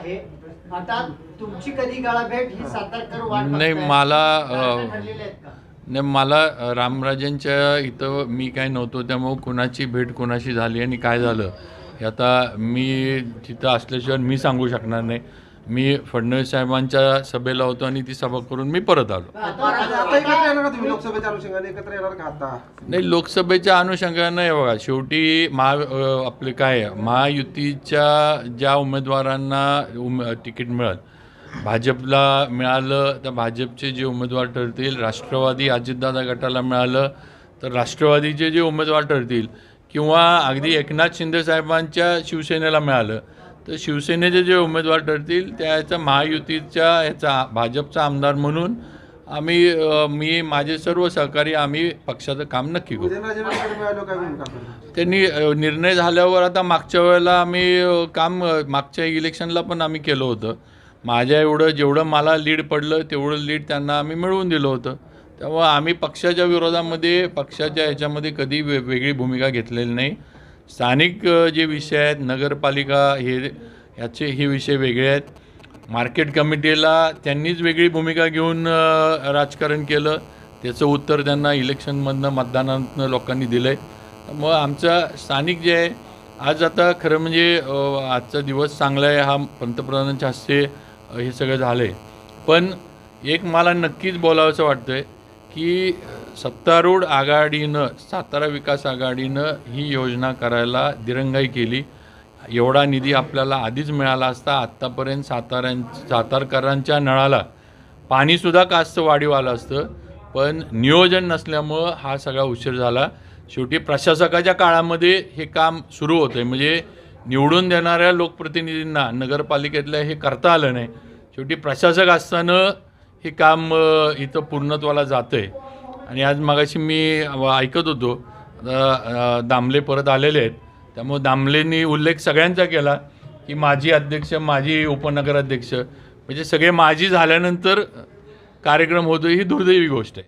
आहे आता तुमची कधी गाळाभेट ही सातारकर वाट नाही. मला? नाही मला रामराजांच्या इथं मी काय नव्हतो त्यामुळं कुणाची भेट कुणाशी झाली आणि काय झालं हे आता मी तिथं असल्याशिवाय मी सांगू शकणार नाही मी फडणवीस साहेबांच्या सभेला होतो आणि ती सभा करून मी परत आलो. नाही लोकसभेच्या अनुषंगानं हे बघा शेवटी महा आपले काय आहे, महायुतीच्या ज्या उमेदवारांना उम तिकीट मिळेल भाजपला मिळालं तर भाजपचे जे उमेदवार ठरतील राष्ट्रवादी अजितदादा गटाला मिळालं तर राष्ट्रवादीचे जे उमेदवार ठरतील किंवा अगदी एकनाथ शिंदे साहेबांच्या शिवसेनेला मिळालं तर शिवसेनेचे जे उमेदवार ठरतील त्याचा महायुतीच्या ह्याचा भाजपचा आमदार म्हणून आम्ही मी माझे सर्व सहकारी आम्ही पक्षाचं काम नक्की करू? त्यांनी निर्णय झाल्यावर आता मागच्या वेळेला आम्ही काम मागच्या इलेक्शनला पण आम्ही केलं होतं. माझ्या एवढं जेवढं मला लीड पडलं तेवढं लीड त्यांना आम्ही मिळवून दिलं होतं. त्यामुळं आम्ही पक्षाच्या विरोधामध्ये पक्षाच्या ह्याच्यामध्ये कधी वे वेगळी भूमिका घेतलेली नाही. स्थानिक जे विषय आहेत नगरपालिका हे ह्याचे हे विषय वेगळे आहेत. मार्केट कमिटीला त्यांनीच वेगळी भूमिका घेऊन राजकारण केलं. त्याचं उत्तर त्यांना इलेक्शनमधनं मतदानातनं लोकांनी दिलं आहे मग आमचा स्थानिक जे आहे आज आता खरं म्हणजे आजचा दिवस चांगला आहे. हा पंतप्रधानांच्या हस्ते हे सगळं झालं आहे पण एक मला नक्कीच बोलावंसं वाटतं आहे की सत्तारूढ आघाडीनं सातारा विकास आघाडीनं ही योजना करायला दिरंगाई केली. एवढा निधी आपल्याला आधीच मिळाला असता आत्तापर्यंत साताऱ्यां सातारकरांच्या नळाला पाणीसुद्धा कास्त वाढीव आलं असतं. पण नियोजन नसल्यामुळं हा सगळा उशीर झाला. शेवटी प्रशासकाच्या काळामध्ये हे काम सुरू होतं आहे म्हणजे निवडून देणाऱ्या लोकप्रतिनिधींना नगरपालिकेतल्या हे करता आलं नाही. शेवटी प्रशासक असताना हे काम इथं पूर्णत्वाला जातं आहे आणि आज मगाशी मी ऐकत होतो आता, दामले परत आलेले आहेत. त्यामुळे दामलेंनी उल्लेख सगळ्यांचा केला की माजी अध्यक्ष माजी उपनगराध्यक्ष म्हणजे सगळे माजी झाल्यानंतर कार्यक्रम होतो ही दुर्दैवी गोष्ट आहे.